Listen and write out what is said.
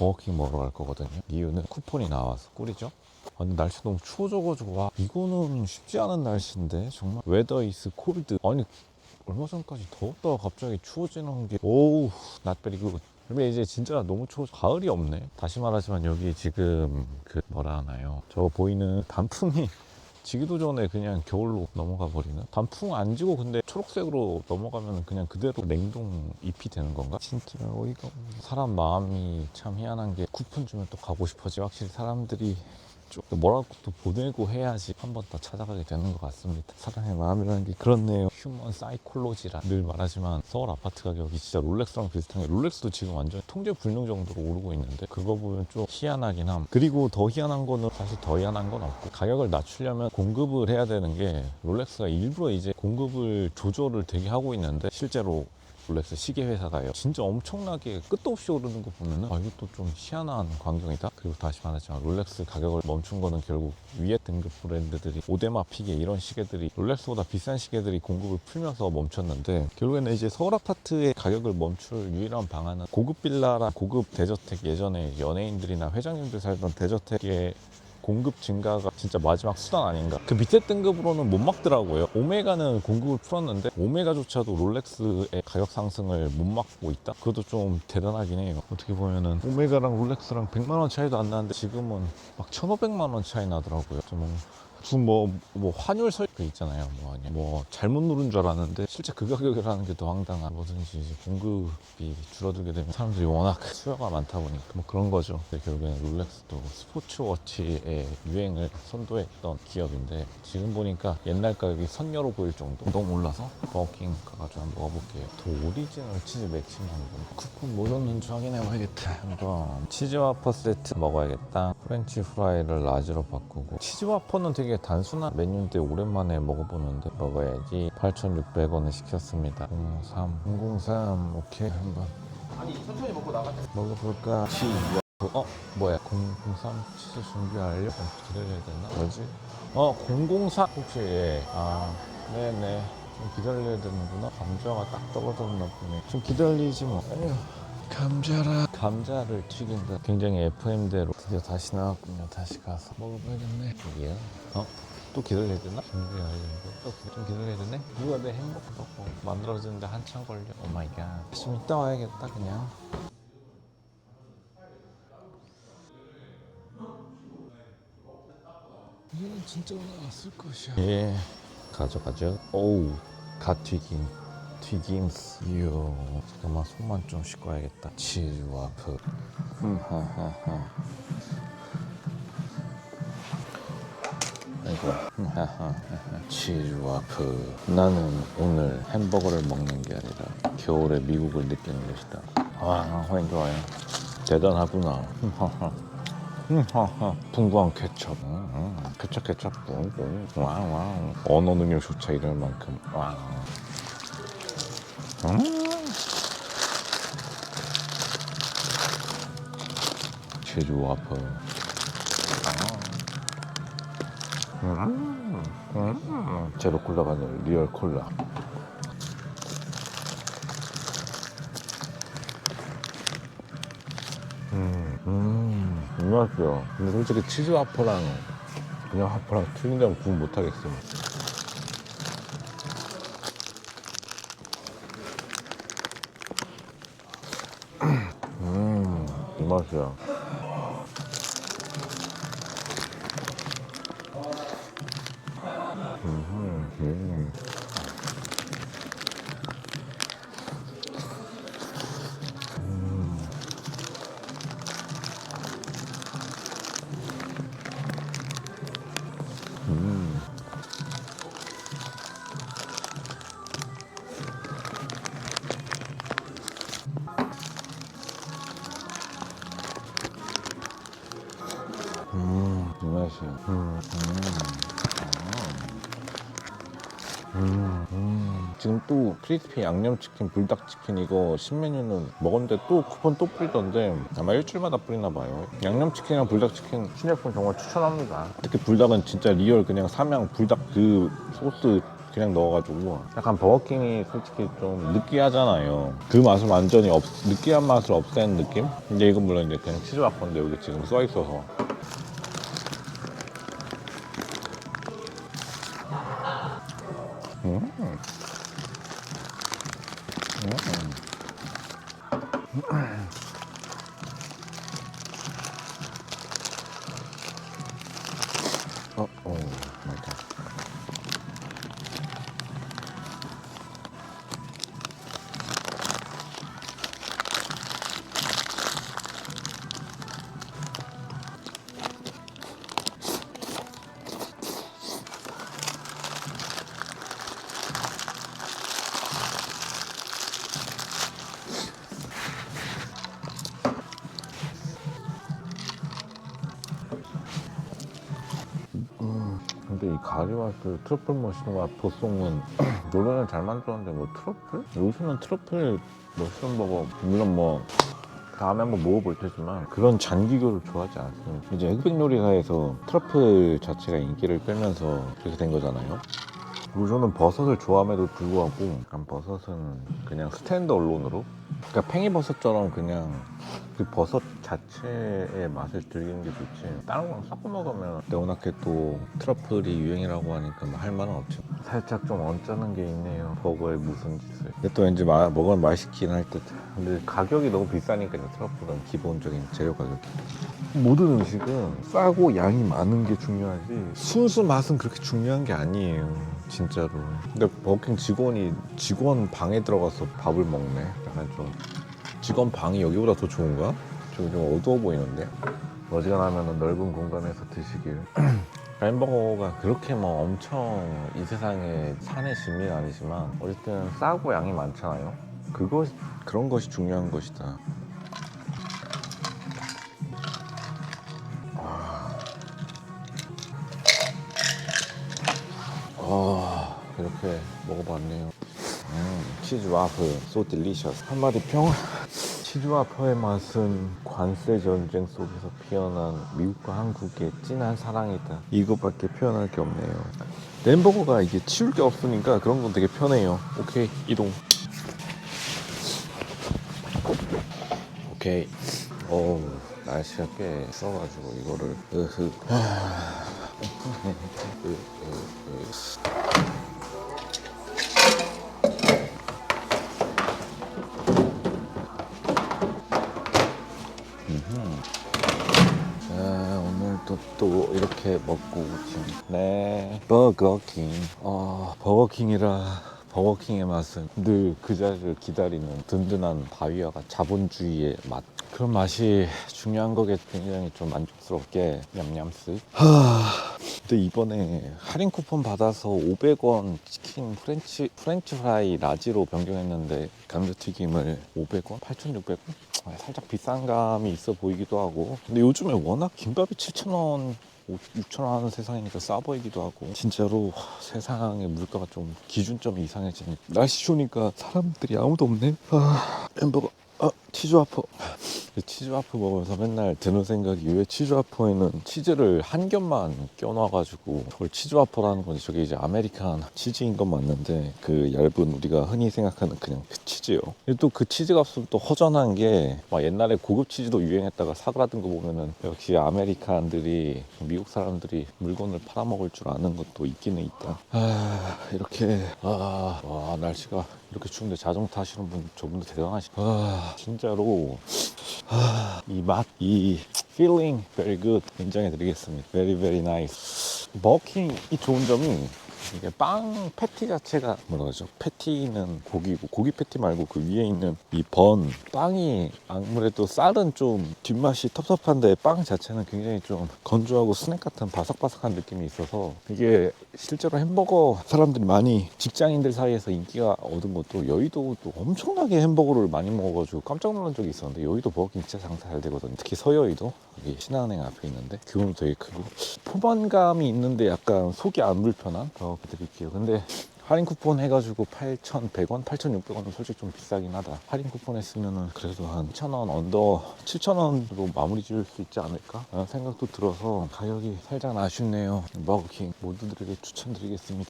버거킹 먹으러 갈 거거든요. 이유는 쿠폰이 나와서. 꿀이죠. 아, 근데 날씨 너무 추워져가지고. 와 이거는 쉽지 않은 날씨인데. 정말 웨더 이스 콜드. 아니 얼마 전까지 더웠다가 갑자기 추워지는 게. 오우 낫베리 굿 근데 이제 진짜 너무 추워. 가을이 없네. 다시 말하지만 여기 지금 그 뭐라 하나요? 저 보이는 단풍이 지기도 전에 그냥 겨울로 넘어가 버리는 단풍 안 지고 근데 초록색으로 넘어가면 그냥 그대로 냉동 잎이 되는 건가? 진짜 어이가 사람 마음이 참 희한한 게 쿠폰 주면 또 가고 싶어지 확실히 사람들이 좀 뭐라고 또 보내고 해야지 한 번 더 찾아가게 되는 것 같습니다. 사람의 마음이라는 게 그렇네요. 휴먼 사이콜로지라 늘 말하지만 서울 아파트 가격이 진짜 롤렉스랑 비슷한 게 롤렉스도 지금 완전 통제 불능 정도로 오르고 있는데 그거 보면 좀 희한하긴 함. 그리고 더 희한한 거는 사실 더 희한한 건 없고 가격을 낮추려면 공급을 해야 되는 게 롤렉스가 일부러 이제 공급을 조절을 되게 하고 있는데 실제로 롤렉스 시계 회사가요. 진짜 엄청나게 끝도 없이 오르는 거 보면은 아 이것도 좀 희한한 광경이다. 그리고 다시 말하지만 롤렉스 가격을 멈춘 거는 결국 위에 등급 브랜드들이 오데마 피게 이런 시계들이 롤렉스보다 비싼 시계들이 공급을 풀면서 멈췄는데 결국에는 이제 서울 아파트의 가격을 멈출 유일한 방안은 고급 빌라랑 고급 대저택 예전에 연예인들이나 회장님들 살던 대저택의 공급 증가가 진짜 마지막 수단 아닌가. 그 밑에 등급으로는 못 막더라고요. 오메가는 공급을 풀었는데 오메가조차도 롤렉스의 가격 상승을 못 막고 있다. 그것도 좀 대단하긴 해요. 어떻게 보면은 오메가랑 롤렉스랑 100만 원 차이도 안 나는데 지금은 막 1,500만 원 차이 나더라고요. 좀 무슨 뭐, 뭐 환율 설그 있잖아요. 뭐, 아니, 뭐 잘못 누른 줄 알았는데 실제 그 가격이라는 게 더 황당한 뭐든지 이제 공급이 줄어들게 되면 사람들이 워낙 수요가 많다 보니까 뭐 그런 거죠. 근데 결국에는 롤렉스도 스포츠워치의 유행을 선도했던 기업인데 지금 보니까 옛날 가격이 선녀로 보일 정도 너무 올라서 버거킹 가가지고 한번 먹어볼게요. 더 오리지널 치즈 맥심 한번 쿠폰 뭐 줬는지 확인해봐야겠다. 한번 치즈 와퍼 세트 먹어야겠다. 프렌치 프라이를 라지로 바꾸고 치즈 와퍼는 되게 단순한 메뉴인데 오랜만에 먹어보는데 먹어야지 8,600원을 시켰습니다 03 003 오케이 한번 아니 천천히 먹고 나가자. 먹어볼까 치즈 와퍼 어? 뭐야 003 치즈 준비 완료? 어, 기다려야 되나? 뭐지? 어 004 혹시 예. 아 네네 좀 기다려야 되는구나 감자가 딱 떨어졌나 보네 좀 기다리지 뭐 에휴. 감자라 감자를 튀긴다 굉장히 FM대로 드디어 다시 나왔군요. 다시 가서. 먹어봐야겠네. 여기요? 어? 또 기다려야 되나? 준비하려고 또좀 기다려야 되네? 누가 내 행복 덕고 만들어지는데 한참 걸려? 오 마이 갓 좀 이따 와야겠다 그냥. 얘는 진짜 나왔을 것이야. 예. 가져가죠. 오우. 갓 튀김 튀김스 이요 잠깐만 손만 좀 씻고 와야겠다. 치즈 흠하하하 아이고. 치즈 와플 나는 오늘 햄버거를 먹는 게 아니라 겨울의 미국을 느끼는 것이다. 아 훨씬 좋아요. 대단하구나. 풍부한 케첩. 음, 음. 케첩 케첩. 뿡뿡 와우 와우. 언어 능력조차 이럴 만큼. 와우 음. 치즈 와퍼. 음. 음. 제로 콜라가 아니라 리얼 콜라. 음, 음, 이 맛이야. 근데 솔직히 치즈 와퍼랑 그냥 와퍼랑 틀린 점은 구분 못 하겠어. 음, 이 맛이야. 음, 음. 음. 음. 음, 음. 지금 또 크리스피 양념치킨, 불닭치킨 이거 신메뉴는 먹었는데 또 쿠폰 또 뿌리던데 아마 일주일마다 뿌리나 봐요. 양념치킨이랑 불닭치킨 신제품 정말 추천합니다. 특히 불닭은 진짜 리얼 그냥 삼양 불닭 그 소스 그냥 넣어가지고 약간 버거킹이 솔직히 좀 느끼하잖아요 그 맛을 완전히 없, 느끼한 맛을 없애는 느낌? 근데 이건 물론 이제 그냥 치즈 와퍼인데 여기 지금 써있어서 이 가리와스 트러플 머시룸과 보송은 노래는 잘 만들었는데 뭐 트러플? 요즘은 트러플 머시룸 버거 물론 뭐 다음에 한번 먹어볼 테지만 그런 잔기교를 좋아하지 않습니다 이제 흑백 요리사에서 트러플 자체가 인기를 끌면서 그렇게 된 거잖아요 요즘은 버섯을 좋아함에도 불구하고 약간 버섯은 그냥 스탠드 언론으로? 그러니까 팽이버섯처럼 그냥 그 버섯 자체의 맛을 즐기는 게 좋지. 다른 거랑 섞어 먹으면 네오나게 또 트러플이 유행이라고 하니까 뭐 할 말은 없죠 살짝 좀 언짢은 게 있네요. 버거에 무슨 짓을. 근데 또 왠지 마- 먹으면 맛있긴 할 듯. 근데 가격이 너무 비싸니까요 트러플은 기본적인 재료 가격이. 모든 음식은 싸고 양이 많은 게 중요하지. 순수 맛은 그렇게 중요한 게 아니에요 진짜로. 근데 버거킹 직원이 직원 방에 들어가서 밥을 먹네. 약간 좀 직원 방이 여기보다 더 좋은가? 저기 좀 어두워 보이는데? 어지간하면 넓은 공간에서 드시길. 햄버거가 그렇게 뭐 엄청 이 세상에 산의 진미는 아니지만 어쨌든 싸고 양이 많잖아요. 그것 그런 것이 중요한 것이다 이렇게 먹어봤네요. 음, 치즈 와플 so delicious. 한마디 평 치즈 와퍼의 맛은 관세 전쟁 속에서 피어난 미국과 한국의 진한 사랑이다. 이것밖에 표현할 게 없네요. 햄버거가 이게 치울 게 없으니까 그런 건 되게 편해요. 오케이 이동. 오케이. 어우 날씨가 꽤 추워가지고 이거를 으흐 또 이렇게 먹고 지금. 네. 버거킹. 어 버거킹이라 버거킹의 맛은 늘 그 자리를 기다리는 든든한 바위와가 자본주의의 맛. 그런 맛이 중요한 거게 굉장히 좀 만족스럽게 냠냠스 하. 근데 이번에 할인 쿠폰 받아서 500원 치킨 프렌치 프렌치 프라이 라지로 변경했는데 감자튀김을 500원? 8,600원? 아, 살짝 비싼 감이 있어 보이기도 하고. 근데 요즘에 워낙 김밥이 7,000원 6,000원 하는 세상이니까 싸 보이기도 하고. 진짜로 하, 세상의 물가가 좀 기준점이 이상해지니 날씨 추우니까 사람들이 아무도 없네. 아 햄버거. 아 치즈 와퍼 치즈 와퍼 먹으면서 맨날 드는 생각이 왜 치즈 와퍼에는 치즈를 한 겹만 껴놔가지고 그걸 치즈 와퍼라는 건지 저게 이제 아메리칸 치즈인 건 맞는데 그 얇은 우리가 흔히 생각하는 그냥 그 치즈요. 또 그 치즈 값은 또 허전한 게 막 옛날에 고급 치즈도 유행했다가 사그라든 거 보면은 역시 아메리칸들이 미국 사람들이 물건을 팔아먹을 줄 아는 것도 있기는 있다. 아 이렇게 아 와 날씨가 이렇게 추운데 자전거 타시는 분 저분도 대단하시. 아 진짜로 이 맛, 이 feeling very good 인정해 드리겠습니다. very very nice. 버킹이 좋은 점이 이게 빵 패티 자체가 뭐라 그러죠? 패티는 고기고 고기 패티 말고 그 위에 있는 이 번 빵이 아무래도 쌀은 좀 뒷맛이 텁텁한데 빵 자체는 굉장히 좀 건조하고 스낵 같은 바삭바삭한 느낌이 있어서 이게 실제로 햄버거 사람들이 많이 직장인들 사이에서 인기가 얻은 것도 여의도도 엄청나게 햄버거를 많이 먹어가지고 깜짝 놀란 적이 있었는데 여의도 버거킹 진짜 장사 잘 되거든요 특히 서여의도 여기 신한은행 앞에 있는데 규모도 되게 크고 포만감이 있는데 약간 속이 안 불편한 버거 드릴게요 근데 할인 쿠폰 해가지고 8,100원, 8,600원은 솔직히 좀 비싸긴 하다. 할인 쿠폰 했으면은 그래도 한 1,000원 언더, 7,000원으로 마무리 지을 수 있지 않을까? 라는 생각도 들어서 가격이 살짝 아쉽네요. 버거킹 모두들에게 추천드리겠습니다.